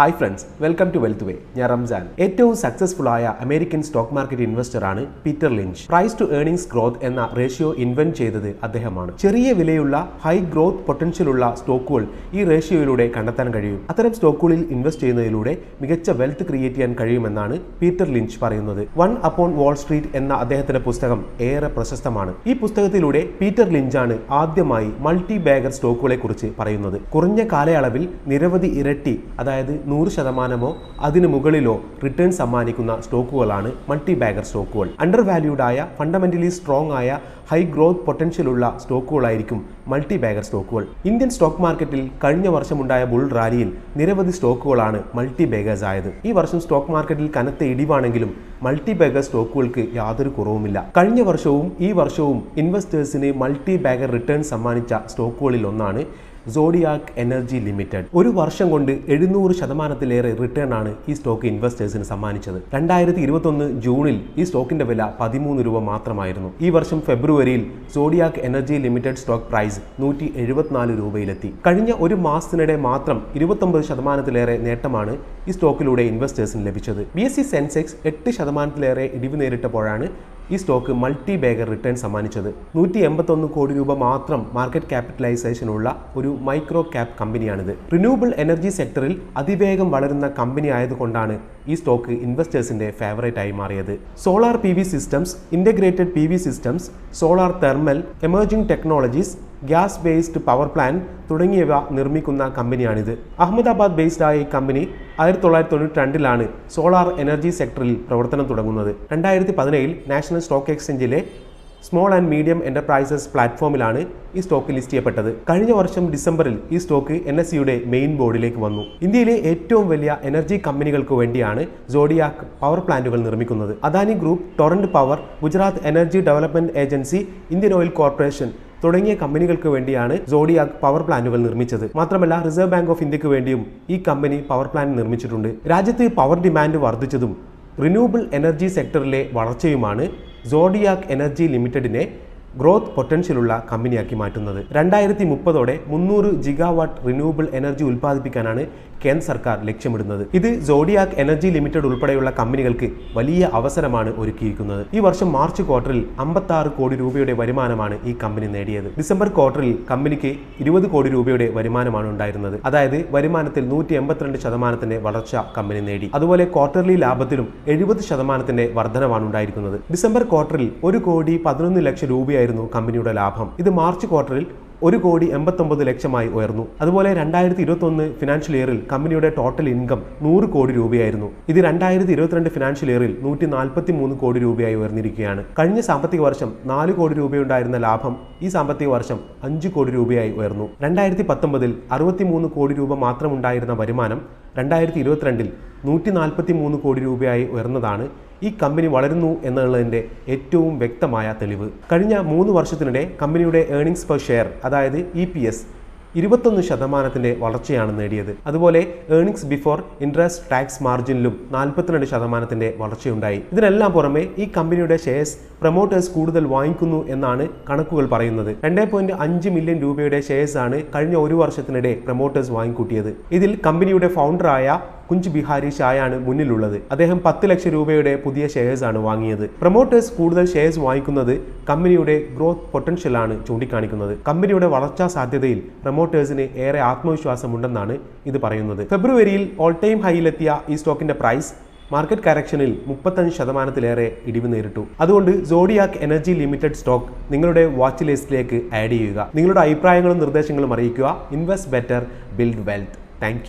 Hi friends welcome to wealth way ഞാൻ റംസാൻ. ഏറ്റവും successful ആയ അമേരിക്കൻ സ്റ്റോക്ക് മാർക്കറ്റ് ഇൻവെസ്റ്റർ ആണ് Peter Lynch. Price to earnings growth എന്ന ratio invent ചെയ്തത് അദ്ദേഹമാണ്. ചെറിയ വിലയുള്ള ഹൈ ഗ്രോത്ത് പൊട്ടൻഷ്യൽ ഉള്ള സ്റ്റോക്കുകൾ ഈ റേഷ്യോയിലൂടെ കണ്ടെത്താൻ കഴിയും. അത്തരം സ്റ്റോക്കുകളിൽ ഇൻവെസ്റ്റ് ചെയ്യുന്നതിലൂടെ മികച്ച വെൽത്ത് ക്രിയേറ്റ് ചെയ്യാൻ കഴിയുമെന്നാണ് പീറ്റർ ലിഞ്ച് പറയുന്നത്. One up on Wall Street എന്ന അദ്ദേഹത്തിന്റെ പുസ്തകം ഏറെ പ്രശസ്തമാണ്. ഈ പുസ്തകത്തിലൂടെ പീറ്റർ ലിഞ്ചാണ് ആദ്യമായി മൾട്ടി ബാഗർ സ്റ്റോക്കുകളെ കുറിച്ച് പറയുന്നത്. കുറഞ്ഞ കാലയളവിൽ നിരവധി ഇരട്ടി അതായത് നൂറ് ശതമാനമോ അതിനു മുകളിലോ റിട്ടേൺ സമ്മാനിക്കുന്ന സ്റ്റോക്കുകളാണ് മൾട്ടി ബാഗർ സ്റ്റോക്കുകൾ. അണ്ടർ വാല്യൂഡ് ആയ ഫണ്ടമെന്റലി സ്ട്രോങ് ആയ ഹൈ ഗ്രോത്ത് പൊട്ടൻഷ്യൽ ഉള്ള സ്റ്റോക്കുകളായിരിക്കും മൾട്ടി ബാഗർ സ്റ്റോക്കുകൾ. ഇന്ത്യൻ സ്റ്റോക്ക് മാർക്കറ്റിൽ കഴിഞ്ഞ വർഷമുണ്ടായ ബുൾ റാലിയിൽ നിരവധി സ്റ്റോക്കുകളാണ് മൾട്ടി ബാഗേഴ്സ് ആയത്. ഈ വർഷം സ്റ്റോക്ക് മാർക്കറ്റിൽ കനത്ത ഇടിവാണെങ്കിലും മൾട്ടി ബാഗർ സ്റ്റോക്കുകൾക്ക് യാതൊരു കുറവുമില്ല. കഴിഞ്ഞ വർഷവും ഈ വർഷവും ഇൻവെസ്റ്റേഴ്സിന് മൾട്ടി ബാഗർ റിട്ടേൺ സമ്മാനിച്ച സ്റ്റോക്കുകളിൽ ഒന്നാണ് സോഡിയാക് എനർജി ലിമിറ്റഡ് ഒരു വർഷം കൊണ്ട് എഴുന്നൂറ് ശതമാനത്തിലേറെ റിട്ടേൺ ആണ് ഈ സ്റ്റോക്ക് ഇൻവെസ്റ്റേഴ്സിന് സമ്മാനിച്ചത്. രണ്ടായിരത്തി ഇരുപത്തൊന്ന് ജൂണിൽ ഈ സ്റ്റോക്കിന്റെ വില പതിമൂന്ന് രൂപ മാത്രമായിരുന്നു. ഈ വർഷം ഫെബ്രുവരിയിൽ Zodiac energy limited stock price നൂറ്റി എഴുപത്തിനാല് രൂപയിലെത്തി. കഴിഞ്ഞ ഒരു മാസത്തിനിടെ മാത്രം ഇരുപത്തൊമ്പത് ശതമാനത്തിലേറെ നേട്ടമാണ് ഈ സ്റ്റോക്കിലൂടെ ഇൻവെസ്റ്റേഴ്സിന് ലഭിച്ചത്. ബി എസ് സി സെൻസെക്സ് എട്ട് ശതമാനത്തിലേറെ ഇടിവ് നേരിട്ടപ്പോഴാണ് ഈ സ്റ്റോക്ക് മൾട്ടി ബാഗർ റിട്ടേൺ സമ്മാനിച്ചത് നൂറ്റി എൺപത്തൊന്ന് കോടി രൂപ മാത്രം മാർക്കറ്റ് ക്യാപിറ്റലൈസേഷനുള്ള ഒരു മൈക്രോ ക്യാപ് കമ്പനിയാണിത് റിന്യൂവബിൾ എനർജി സെക്ടറിൽ അതിവേഗം വളരുന്ന കമ്പനി ആയതുകൊണ്ടാണ് ഈ സ്റ്റോക്ക് ഇൻവെസ്റ്റേഴ്സിന്റെ ഫേവറേറ്റ് ആയി മാറിയത്. Solar P systems integrated P systems solar thermal emerging technologies gas based power plant തുടങ്ങിയവ നിർമ്മിക്കുന്ന കമ്പനിയാണിത്. അഹമ്മദാബാദ് ബേസ്ഡ് ആയ ഈ കമ്പനി ആയിരത്തി തൊള്ളായിരത്തി തൊണ്ണൂറ്റി രണ്ടിലാണ് സോളാർ എനർജി സെക്ടറിൽ പ്രവർത്തനം തുടങ്ങുന്നത്. രണ്ടായിരത്തി പതിനേഴിൽ നാഷണൽ സ്റ്റോക്ക് എക്സ്ചേഞ്ചിലെ സ്മോൾ ആൻഡ് മീഡിയം എന്റർപ്രൈസസ് പ്ലാറ്റ്ഫോമിലാണ് ഈ സ്റ്റോക്ക് ലിസ്റ്റ് ചെയ്യപ്പെട്ടത്. കഴിഞ്ഞ വർഷം ഡിസംബറിൽ ഈ സ്റ്റോക്ക് എൻ എസ് സിയുടെ മെയിൻ ബോർഡിലേക്ക് വന്നു. ഇന്ത്യയിലെ ഏറ്റവും വലിയ എനർജി കമ്പനികൾക്ക് വേണ്ടിയാണ് സോഡിയാക് പവർ പ്ലാന്റുകൾ നിർമ്മിക്കുന്നത്. Adani group Torrent power Gujarat energy development agency Indian oil corporation തുടങ്ങിയ കമ്പനികൾക്ക് വേണ്ടിയാണ് സോഡിയാക് പവർ പ്ലാന്റുകൾ നിർമ്മിച്ചത്. മാത്രമല്ല റിസർവ് ബാങ്ക് ഓഫ് ഇന്ത്യയ്ക്ക് വേണ്ടിയും ഈ കമ്പനി പവർ പ്ലാന്റ് നിർമ്മിച്ചിട്ടുണ്ട്. രാജ്യത്ത് പവർ ഡിമാൻഡ് വർദ്ധിച്ചതും റിന്യൂവബിൾ എനർജി സെക്ടറിലെ വളർച്ചയുമാണ് സോഡിയാക് എനർജി ലിമിറ്റഡിനെ ഗ്രോത്ത് പൊട്ടൻഷ്യലുള്ള കമ്പനിയാക്കി മാറ്റുന്നത്. രണ്ടായിരത്തി മുപ്പതോടെ മുന്നൂറ് ജിഗാവാട്ട് റിന്യൂവബിൾ എനർജി ഉൽപ്പാദിപ്പിക്കാനാണ് കേന്ദ്ര സർക്കാർ ലക്ഷ്യമിടുന്നത്. ഇത് സോഡിയാക് എനർജി ലിമിറ്റഡ് ഉൾപ്പെടെയുള്ള കമ്പനികൾക്ക് വലിയ അവസരമാണ് ഒരുക്കിയിരിക്കുന്നത്. ഈ വർഷം മാർച്ച് ക്വാർട്ടറിൽ അമ്പത്തി കോടി രൂപയുടെ വരുമാനമാണ് ഈ കമ്പനി നേടിയത്. ഡിസംബർ ക്വാർട്ടറിൽ കമ്പനിക്ക് ഇരുപത് കോടി രൂപയുടെ വരുമാനമാണ് ഉണ്ടായിരുന്നത്. അതായത് വരുമാനത്തിൽ നൂറ്റി എൺപത്തിരണ്ട് ശതമാനത്തിന്റെ വളർച്ച കമ്പനി നേടി. അതുപോലെ ക്വാർട്ടർലി ലാഭത്തിലും എഴുപത് ശതമാനത്തിന്റെ വർധനമാണ് ഉണ്ടായിരിക്കുന്നത്. ഡിസംബർ ക്വാർട്ടറിൽ ഒരു കോടി പതിനൊന്ന് ലക്ഷം രൂപയായിരുന്നു കമ്പനിയുടെ ലാഭം. ഇത് മാർച്ച് ക്വാർട്ടറിൽ ഒരു കോടി എൺപത്തൊമ്പത് ലക്ഷമായി ഉയർന്നു. അതുപോലെ രണ്ടായിരത്തി ഇരുപത്തൊന്ന് ഫിനാൻഷ്യൽ ഇയറിൽ കമ്പനിയുടെ ടോട്ടൽ ഇൻകം നൂറ് കോടി രൂപയായിരുന്നു. ഇത് രണ്ടായിരത്തി ഇരുപത്തിരണ്ട് ഫിനാൻഷ്യൽ ഇയറിൽ നൂറ്റി നാൽപ്പത്തി മൂന്ന് കോടി രൂപയായി ഉയർന്നിരിക്കുകയാണ്. കഴിഞ്ഞ സാമ്പത്തിക വർഷം നാല് കോടി രൂപയുണ്ടായിരുന്ന ലാഭം ഈ സാമ്പത്തിക വർഷം അഞ്ച് കോടി രൂപയായി ഉയർന്നു. രണ്ടായിരത്തി പത്തൊമ്പതിൽ അറുപത്തിമൂന്ന് കോടി രൂപ മാത്രമുണ്ടായിരുന്ന വരുമാനം രണ്ടായിരത്തി ഇരുപത്തിരണ്ടിൽ നൂറ്റി നാൽപ്പത്തി മൂന്ന് കോടി രൂപയായി ഉയർന്നതാണ്. ഈ കമ്പനി വളരുന്നു എന്നുള്ളതിന്റെ ഏറ്റവും വ്യക്തമായ തെളിവ്. കഴിഞ്ഞ മൂന്ന് വർഷത്തിനിടെ കമ്പനിയുടെ ഏണിംഗ്സ് പെർ ഷെയർ അതായത് ഇ പി എസ് ഇരുപത്തൊന്ന് ശതമാനത്തിന്റെ വളർച്ചയാണ് നേടിയത്. അതുപോലെ ഏണിംഗ്സ് ബിഫോർ ഇൻട്രസ്റ്റ് ടാക്സ് മാർജിനിലും നാൽപ്പത്തിരണ്ട് ശതമാനത്തിന്റെ വളർച്ചയുണ്ടായി. ഇതിനെല്ലാം പുറമെ ഈ കമ്പനിയുടെ ഷെയർസ് പ്രൊമോട്ടേഴ്സ് കൂടുതൽ വാങ്ങിക്കുന്നു എന്നാണ് കണക്കുകൾ പറയുന്നത്. രണ്ടേ പോയിന്റ് അഞ്ച് മില്യൺ രൂപയുടെ ഷെയർസ് ആണ് കഴിഞ്ഞ ഒരു വർഷത്തിനിടെ പ്രൊമോട്ടേഴ്സ് വാങ്ങിക്കൂട്ടിയത്. ഇതിൽ കമ്പനിയുടെ ഫൗണ്ടറായ കുഞ്ച് ബിഹാരി ഷായാണ് മുന്നിലുള്ളത്. അദ്ദേഹം പത്ത് ലക്ഷം രൂപയുടെ പുതിയ ഷെയർസ് ആണ് വാങ്ങിയത്. പ്രൊമോട്ടേഴ്സ് കൂടുതൽ ഷെയർസ് വാങ്ങിക്കുന്നത് കമ്പനിയുടെ ഗ്രോത്ത് പൊട്ടൻഷ്യലാണ് ചൂണ്ടിക്കാണിക്കുന്നത്. കമ്പനിയുടെ വളർച്ചാ സാധ്യതയിൽ പ്രൊമോട്ടേഴ്സിന് ഏറെ ആത്മവിശ്വാസമുണ്ടെന്നാണ് ഇത് പറയുന്നത്. ഫെബ്രുവരിയിൽ ഓൾ ടൈം ഹൈയിലെത്തിയ ഈ സ്റ്റോക്കിന്റെ പ്രൈസ് മാർക്കറ്റ് കറക്ഷനിൽ മുപ്പത്തഞ്ച് ശതമാനത്തിലേറെ ഇടിവ് നേരിട്ടു. അതുകൊണ്ട് സോഡിയാക് എനർജി ലിമിറ്റഡ് സ്റ്റോക്ക് നിങ്ങളുടെ വാച്ച് ലിസ്റ്റിലേക്ക് ആഡ് ചെയ്യുക. നിങ്ങളുടെ അഭിപ്രായങ്ങളും നിർദ്ദേശങ്ങളും അറിയിക്കുക. Invest better build wealth thank